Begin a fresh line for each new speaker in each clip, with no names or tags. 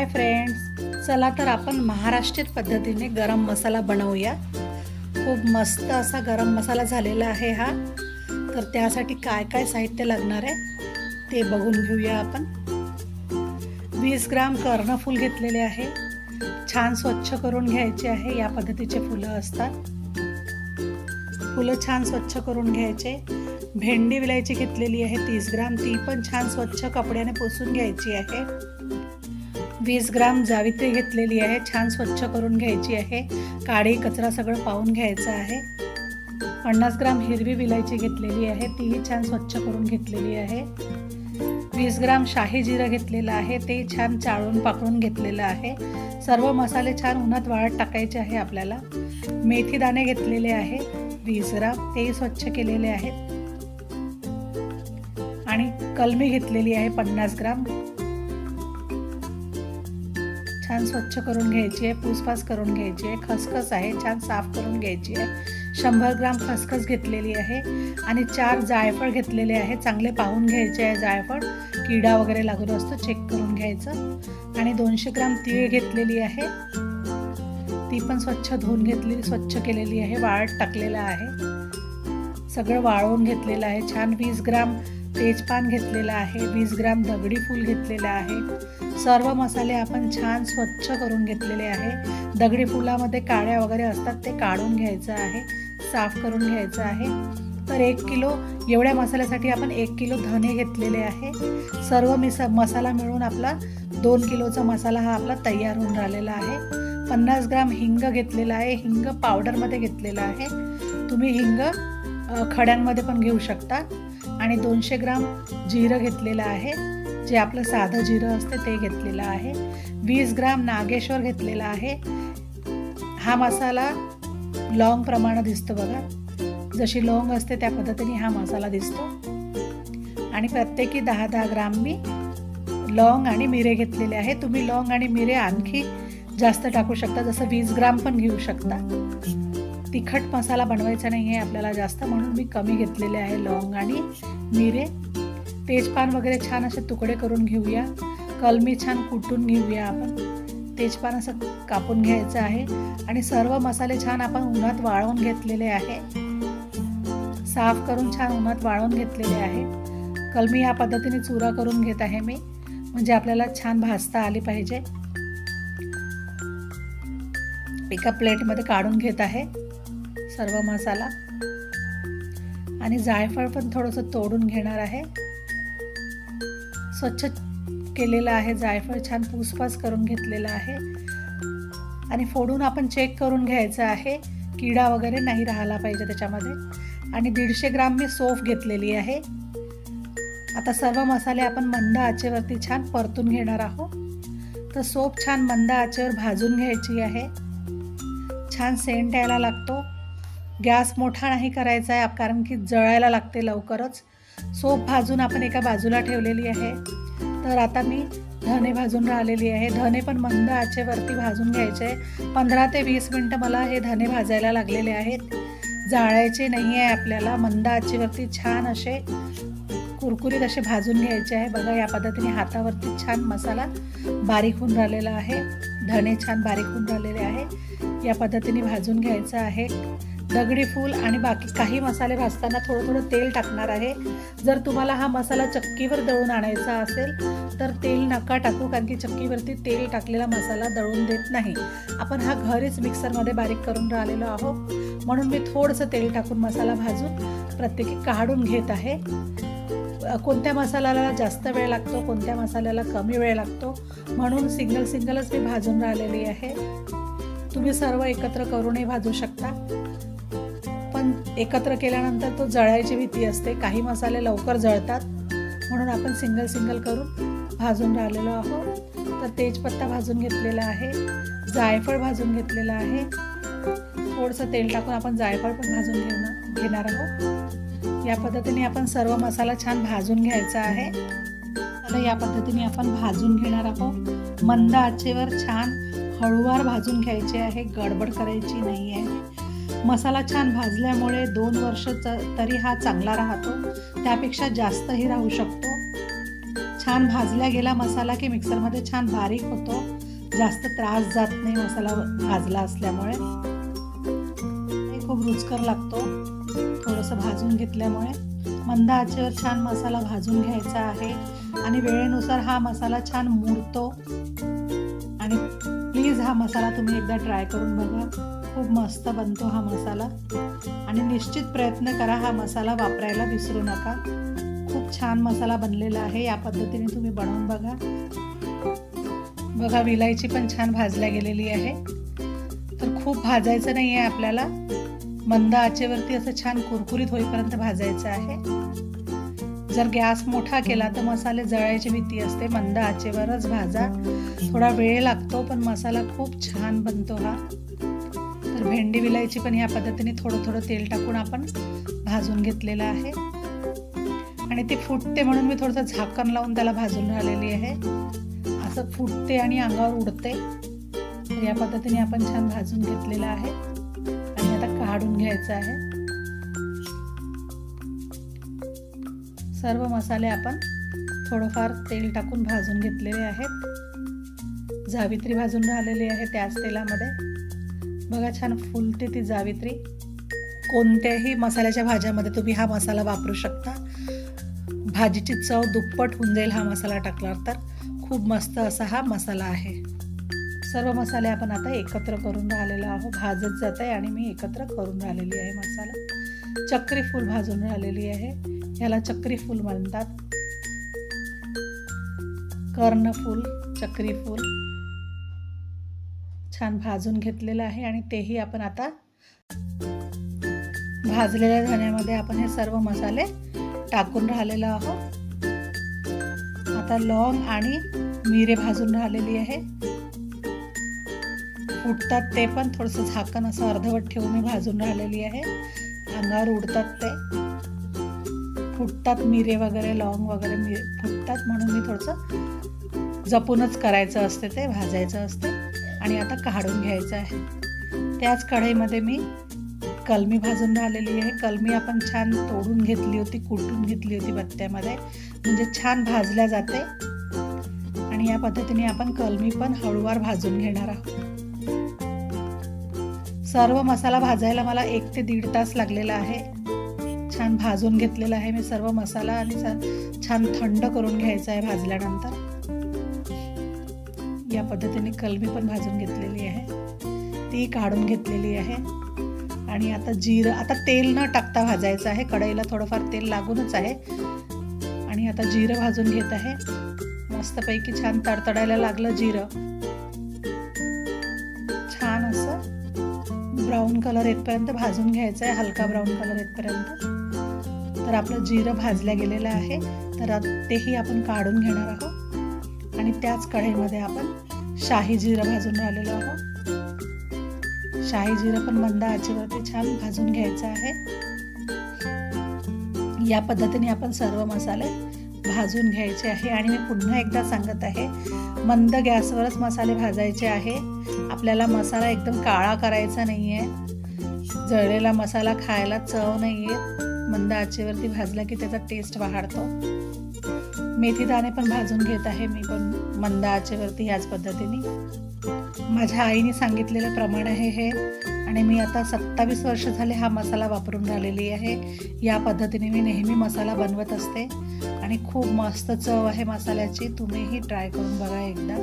Hi friends चला तर आपण महाराष्ट्रीय पद्धतीने गरम मसाला बनवूया. खूप मस्त असा गरम मसाला झालेला आहे हा. तर त्यासाठी काय काय साहित्य लागणार आहे ते बघून घेऊया आपण. वीस ग्राम कर्णफूल घेतलेले आहे. छान स्वच्छ करून घ्यायचे आहे. या पद्धतीचे फुलं असतात. फुलं छान स्वच्छ करून घ्यायचे. भेंडी विलायची घेतलेली आहे तीस ग्राम. ती पण छान स्वच्छ कपड्याने पुसून घ्यायची आहे. वीस ग्राम जावित्री घेतलेली आहे. छान स्वच्छ करून घ्यायची आहे. काळी कचरा सगळं पाहून घ्यायचा आहे. पन्नास ग्राम हिरवी विलायची घेतलेली आहे. तीही छान स्वच्छ करून घेतलेली आहे. वीस ग्राम शाही जिरं घेतलेलं आहे. ते छान चाळून पाकडून घेतलेलं आहे. सर्व मसाले छान उन्हात वाळत टाकायचे आहे आपल्याला. मेथी दाणे घेतलेले आहे. वीस ग्राम. तेही स्वच्छ केलेले आहेत. आणि कलमी घेतलेली आहे पन्नास ग्राम. छान स्वच्छ करून घ्यायची आहे पूसपास करून घ्यायची आहे खसखस आहे छान साफ करून घ्यायची आहे. शंभर ग्राम खसखस घेतलेली आहे आणि चार जायफळ घेतलेले आहे. चांगले पाहून घ्यायचे आहे जायफळ. किडा वगैरे लागून असतो चेक करून घ्यायचं. आणि दोनशे ग्राम तीळ घेतलेली आहे. ती पण स्वच्छ धुवून घेतलेली स्वच्छ केलेली आहे. वाळत टाकलेलं आहे. सगळं वाळवून घेतलेलं आहे. छान वीस ग्राम तेजपान घेतलेलं आहे वीस ग्राम दगडी फूल घेतलेलं आहे. सर्व मसाले आपण छान स्वच्छ करून घेतलेले आहे. दगडी फुलामध्ये काड्या वगैरे असतात ते काढून घ्यायचं आहे साफ करून घ्यायचं आहे. तर एक किलो एवढ्या मसाल्यासाठी आपण एक किलो धने घेतलेले आहे. सर्व मिस मसाला मिळून आपला दोन किलोचा मसाला हा आपला तयार होऊन राहिलेला आहे. पन्नास ग्राम हिंग घेतलेला आहे हिंग पावडरमध्ये घेतलेला आहे. तुम्ही हिंग खड्यांमध्ये पण घेऊ शकता. आणि दोनशे ग्राम जिरं घेतलेलं आहे. जे आपलं साधं जिरं असते ते घेतलेलं आहे. वीस ग्राम नागेश्वर घेतलेला आहे. हा मसाला लॉंग प्रमाणे दिसतो बघा. जशी लॉंग असते त्या पद्धतीने हा मसाला दिसतो. आणि प्रत्येकी दहा दहा ग्राम मी लॉंग आणि मिरे घेतलेले आहे. तुम्ही लॉंग आणि मिरे आणखी जास्त टाकू शकता. जसं वीस ग्राम पण घेऊ शकता. तिखट मसाला बनवायचा नाही आहे आपल्याला जास्त म्हणून मी कमी घेतलेले आहे लवंग आणि मिरे. तेजपान वगैरे छान असे तुकडे करून घेऊया. कलमी छान कुटून घेऊया आपण. तेजपान असं कापून घ्यायचं आहे. आणि सर्व मसाले छान आपण उन्हात वाळवून घेतलेले आहे. साफ करून छान उन्हात वाळवून घेतलेले आहे. कलमी या पद्धतीने चुरा करून घेत आहे मी. म्हणजे आपल्याला छान भाजता आली पाहिजे. एका प्लेटमध्ये काढून घेत आहे. सर्व मसाला. आणि जायफळ पण थोडंसं तोडून घेणार आहे. स्वच्छ केलेलं आहे जायफळ छान पूसपास करून घेतलेलं आहे. आणि फोडून आपण चेक करून घ्यायचं आहे. किडा वगैरे नाही राहिला पाहिजे त्याच्यामध्ये. आणि दीडशे ग्राम मी सोफ घेतलेली आहे. आता सर्व मसाले आपण मंद आचेवरती छान परतून घेणार आहोत. तर सोप छान मंद आचेवर भाजून घ्यायची आहे. छान सेंट यायला लागतो. गॅस मोठा नाही करायचा आहे कारण की जळायला लागते लवकरच. सोप भाजून आपण एका बाजूला ठेवलेली आहे. तर आता मी धने भाजून राहिलेली आहे. धने पण मंद आचेवरती भाजून घ्यायचे आहे. पंधरा ते वीस मिनटं मला हे धने भाजायला लागलेले आहेत. जाळायचे नाही आहे आपल्याला. मंद आचेवरती छान असे कुरकुरीत असे भाजून घ्यायचे आहे. बघा या पद्धतीने हातावरती छान मसाला बारीक होऊन राहिलेला आहे. धने छान बारीक होऊन राहिलेले आहे. या पद्धतीने भाजून घ्यायचं आहे. दगडी फूल आणि बाकी काही मसाले भाजताना थोडं थोडं तेल टाकणार आहे. जर तुम्हाला हा मसाला चक्कीवर दळून आणायचा असेल तर तेल नका टाकू कारण की चक्कीवरती तेल टाकलेला मसाला दळून देत नाही. आपण हा घरीच मिक्सरमध्ये बारीक करून राहिलेलो आहोत. म्हणून मी थोडंसं तेल टाकून मसाला भाजून प्रत्येकी काढून घेत आहे. कोणत्या मसाल्याला जास्त वेळ लागतो कोणत्या मसाल्याला कमी वेळ लागतो म्हणून सिंगल सिंगलच मी भाजून राहिलेली आहे. तुम्ही सर्व एकत्र करूनही भाजू शकता. एकत्र केल्यानंतर तो जळायची भीती असते. काही मसाले लवकर जळतात. म्हणून आपण सिंगल सिंगल करून भाजून राहिलेलो आहोत. तर तेजपत्ता भाजून घेतलेला आहे. जायफळ भाजून घेतलेलं आहे. थोडंसं तेल टाकून आपण जायफळ पण भाजून घेणं घेणार आहोत. या पद्धतीने आपण सर्व मसाला छान भाजून घ्यायचा आहे. आता या पद्धतीने आपण भाजून घेणार आहोत. मंद आचेवर छान हळूवार भाजून घ्यायचे आहे. गडबड करायची नाही आहे मसाला छान भाजल्यामुळे दोन वर्ष तरी हा चांगला राहतो. त्यापेक्षा जास्तही राहू शकतो. छान भाजला गेला मसाला की मिक्सरमध्ये छान बारीक होतो. जास्त त्रास जात नाही मसाला भाजला असल्यामुळे. हे खूप रुचकर लागतो. थोडंसं भाजून घेतल्यामुळे. मंद आचेवर छान मसाला भाजून घ्यायचा आहे. आणि वेळेनुसार हा मसाला छान मुरतो. हा मसाला तुम्ही एकदा ट्राय करून बघा. खूप मस्त बनतो हा मसाला. आणि निश्चित प्रयत्न करा हा मसाला वापरायला विसरू नका. खूप छान मसाला बनलेला आहे. या पद्धतीने तुम्ही बनवून बघा. बघा विलायची पण छान भाजल्या गेलेली आहे. तर खूप भाजायचं नाही आहे आपल्याला. मंद आचेवरती असं छान कुरकुरीत होईपर्यंत भाजायचं आहे. जर गॅस मोठा केला तर मसाले जळायची भीती असते मंद आचेवरच भाजा. थोडा वेळ लागतो पण मसाला खूप छान बनतो हा. तर भेंडी विलायची पण या पद्धतीने थोडं थोडं तेल टाकून आपण भाजून घेतलेलं आहे. आणि ते फुटते म्हणून मी थोडंसं झाकण लावून त्याला भाजून राहिलेली आहे. असं फुटते आणि अंगावर उडते. या पद्धतीने आपण छान भाजून घेतलेलं आहे. आणि आता काढून घ्यायचं आहे. सर्व मसाले आपण थोडंफार तेल टाकून भाजून घेतलेले आहेत. जावित्री भाजून राहिलेली आहे त्याच तेलामध्ये. बघा छान फुलते ती जावित्री. कोणत्याही मसाल्याच्या भाज्यामध्ये तुम्ही हा मसाला वापरू शकता. भाजीची चव दुप्पट होऊन जाईल हा मसाला टाकला तर. खूप मस्त असा हा मसाला आहे. सर्व मसाले आपण आता एकत्र करून राहिलेलो आहोत. भाजत जात आहे आणि मी एकत्र करून राहिलेली आहे मसाला. चक्री फूल भाजून राहिलेली आहे. याला चक्री फूल म्हणतात. कर्णफूल चक्री फूल. छान भाजून घेतलेलं आहे आणि तेही आपण आता भाजलेल्या धण्यामध्ये आपण हे सर्व मसाले टाकून राहिलेलो आहोत. आता लॉंग आणि मिरे भाजून राहिलेली आहे. उडतात ते पण थोडंसं झाकण असं अर्धवट ठेवून भाजून राहिलेली आहे. अंगावर उडतात ते. फुटतात मिरे वगैरे लॉंग वगैरे मिरे फुटतात म्हणून मी थोडंसं जपूनच करायचं असते ते भाजायचं असते आणि आता काढून घ्यायचं आहे. त्याच कढईमध्ये मी कलमी भाजून राहिलेली आहे. कलमी आपण छान तोडून घेतली होती कुटून घेतली होती बत्त्यामध्ये. म्हणजे छान भाजल्या जाते. आणि या पद्धतीने आपण कलमी पण हळूवार भाजून घेणार आहोत. सर्व मसाला भाजायला मला एक ते दीड तास लागलेला आहे. छान भाजून घेतलेला आहे. मी सर्व मसाला आणि छान थंड करून घ्यायचा आहे भाजल्यानंतर. या पद्धतीने कलमी पण भाजून घेतलेली आहे. ती काढून घेतलेली आहे. आणि आता जिरं आता तेल न टाकता भाजायचं आहे. कढईला थोडंफार तेल लागूनच आहे. आणि आता जिरं भाजून घेत आहे. मस्तपैकी छान तडतडायला लागलं जिरं. छान असं ब्राऊन कलर येतपर्यंत भाजून घ्यायचं आहे. हलका ब्राऊन कलर येतपर्यंत. तर आपलं जिरं भाजल्या गेलेलं आहे. तर तेही आपण काढून घेणार आहोत. आणि त्याच कढईमध्ये आपण शाही जिरं भाजून राहिलेलो आहोत. शाही जिरं पण मंद आचेवरती छान भाजून घ्यायचं आहे. या पद्धतीने आपण सर्व मसाले भाजून घ्यायचे आहे. आणि मी पुन्हा एकदा सांगत आहे मंद गॅसवरच मसाले भाजायचे आहे. आपल्याला मसाला एकदम काळा करायचा नाही आहे जळलेला मसाला खायला चव नाही आहे मंद आचेवरती भाजला की त्याचा टेस्ट वाढतो. मेथी दाणे पण भाजून घेत आहे मी पण मंद आचेवरती ह्याच पद्धतीने. माझ्या आईने सांगितलेलं प्रमाण आहे हे आणि मी आता सत्तावीस वर्ष झाले हा मसाला वापरून राहिलेली आहे. या पद्धतीने मी नेहमी मसाला बनवत असते आणि खूप मस्त चव आहे मसाल्याची. तुम्हीही ट्राय करून बघा एकदा.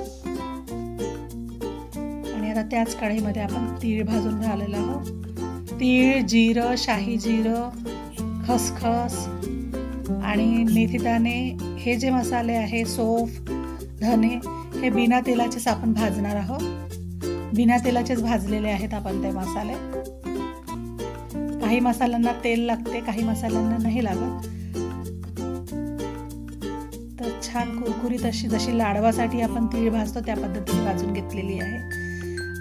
आणि आता त्याच कढईमध्ये आपण तीळ भाजून राहिलेलो आहोत. तीळ जिरं शाही जिरं खसखस आणि मेथीदाणे हे जे मसाले आहे सोफ धने हे बिना तेलाचेच आपण भाजणार आहोत. बिना तेलाचेच भाजलेले आहेत आपण ते मसाले. काही मसाल्यांना तेल लागते काही मसाल्यांना नाही लागत. तर छान कुरकुरीत अशी जशी लाडवासाठी आपण तीळ भाजतो त्या पद्धतीने भाजून घेतलेली आहे.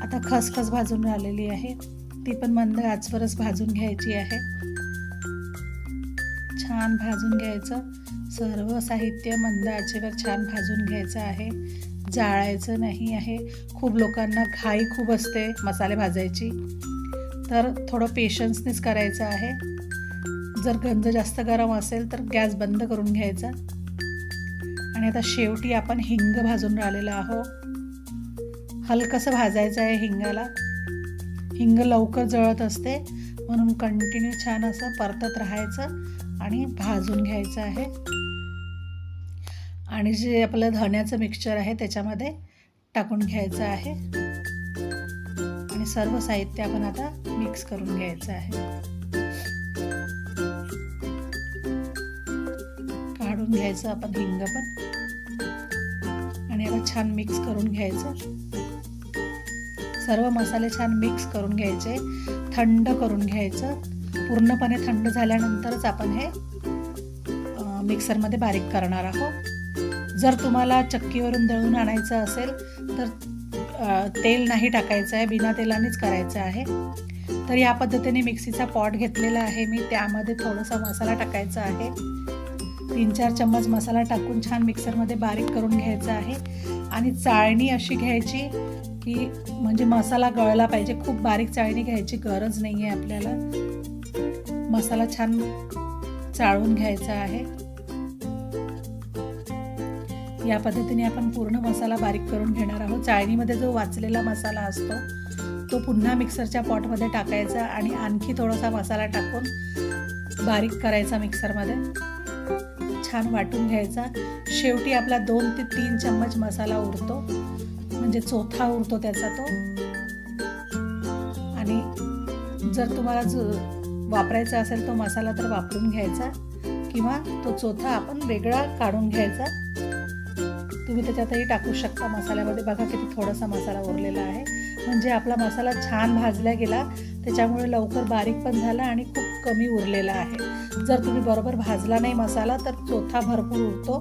आता खसखस भाजून राहिलेली आहे. ती पण मंद आजवरच भाजून घ्यायची आहे. छान भाजून घ्यायचं. सर्व साहित्य मंद आचेवर छान भाजून घ्यायचं आहे. जाळायचं नाही आहे. खूप लोकांना घाई खूप असते मसाले भाजायची. तर थोडं पेशन्सनेच करायचं आहे. जर गंज जास्त गरम असेल तर गॅस बंद करून घ्यायचा. आणि आता शेवटी आपण हिंग भाजून राहिलेलं आहो. हलकंसं भाजायचं आहे हिंगाला. हिंग लवकर जळत असते. म्हणून कंटिन्यू छान असं परतत राहायचं. आणि भाजून घ्यायचं आहे. आणि जे आपलं धण्याचं मिक्सचर आहे त्याच्यामध्ये टाकून घ्यायचं आहे. आणि सर्व साहित्य आपण आता मिक्स करून घ्यायचं आहे. काढून घ्यायचं आपण हिंग पण. आणि आता छान मिक्स करून घ्यायचं. सर्व मसाले छान मिक्स करून घ्यायचे. थंड करून घ्यायचं. पूर्णपणे थंड झाल्यानंतरच आपण हे मिक्सरमध्ये बारीक करणार आहोत. जर तुम्हाला चक्कीवरून दळून आणायचं असेल तर तेल नाही टाकायचं आहे बिना तेलानेच करायचं आहे. तर या पद्धतीने मिक्सीचा पॉट घेतलेला आहे मी. त्यामध्ये थोडासा मसाला टाकायचा आहे. तीन चार चम्मच मसाला टाकून छान मिक्सरमध्ये बारीक करून घ्यायचा आहे. आणि चाळणी अशी घ्यायची की म्हणजे मसाला गळला पाहिजे. खूप बारीक चाळणी घ्यायची गरज नाही आहे आपल्याला. मसाला छान चाळून घ्यायचा आहे. या पद्धतीने आपण पूर्ण मसाला बारीक करून घेणार आहोत. चाळणीमध्ये जो वाचलेला मसाला असतो तो पुन्हा मिक्सरच्या पॉटमध्ये टाकायचा आणि आणखी थोडासा मसाला टाकून बारीक करायचा मिक्सरमध्ये. छान वाटून घ्यायचा. शेवटी आपला दोन ते तीन चम्मच मसाला उरतो. म्हणजे चोथा उरतो त्याचा तो. आणि जर तुम्हाला वापरायचा असेल तो मसाला तर वापरून घ्यायचा. किंवा तो चोथा आपण वेगळा काढून घ्यायचा. तुम्ही त्याच्यातही टाकू शकता मसाल्यामध्ये. बघा किती थोडासा मसाला उरलेला आहे. म्हणजे आपला मसाला छान भाजला गेला त्याच्यामुळे लवकर बारीक पण झाला आणि खूप कमी उरलेला आहे. जर तुम्ही बरोबर भाजला नाही मसाला तर चोथा भरपूर उरतो.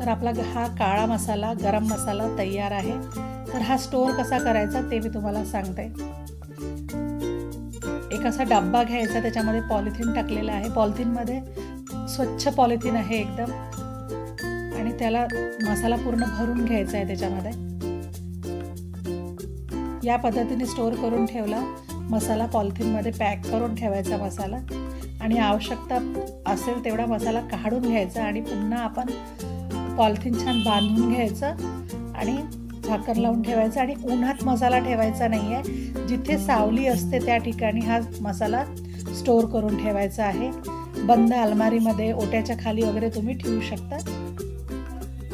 तर आपला हा काळा मसाला गरम मसाला तयार आहे. तर हा स्टोअर कसा करायचा ते मी तुम्हाला सांगते. एक असा डब्बा घ्यायचा त्याच्यामध्ये पॉलिथिन टाकलेला आहे. पॉलिथिनमध्ये स्वच्छ पॉलिथिन आहे एकदम. आणि त्याला मसाला पूर्ण भरून घ्यायचा आहे त्याच्यामध्ये. या पद्धतीने स्टोअर करून ठेवला. मसाला पॉलिथिनमध्ये पॅक करून ठेवायचा मसाला. आणि आवश्यकता असेल तेवढा मसाला काढून घ्यायचा आणि पुन्हा आपण पॉलिथिन छान बांधून घ्यायचं आणि झाकण लावून ठेवायचं. आणि उन्हात मसाला ठेवायचा नाही आहे जिथे सावली असते त्या ठिकाणी हा मसाला स्टोअर करून ठेवायचा आहे. बंद अलमारीमध्ये ओट्याच्या खाली वगैरे तुम्ही ठेवू शकता.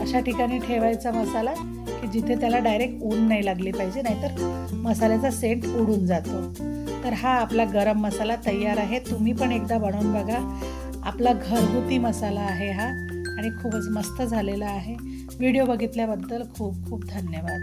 अशा ठिकाणी ठेवायचा मसाला की जिथे त्याला डायरेक्ट ऊन नाही लागली पाहिजे नाहीतर मसाल्याचा सेंट उडून जातो. तर हा आपला गरम मसाला तयार आहे. तुम्ही पण एकदा बनवून बघा. आपला घरगुती मसाला आहे हा आणि खूपच मस्त झालेला आहे. व्हिडिओ बघितल्याबद्दल खूप खूप धन्यवाद.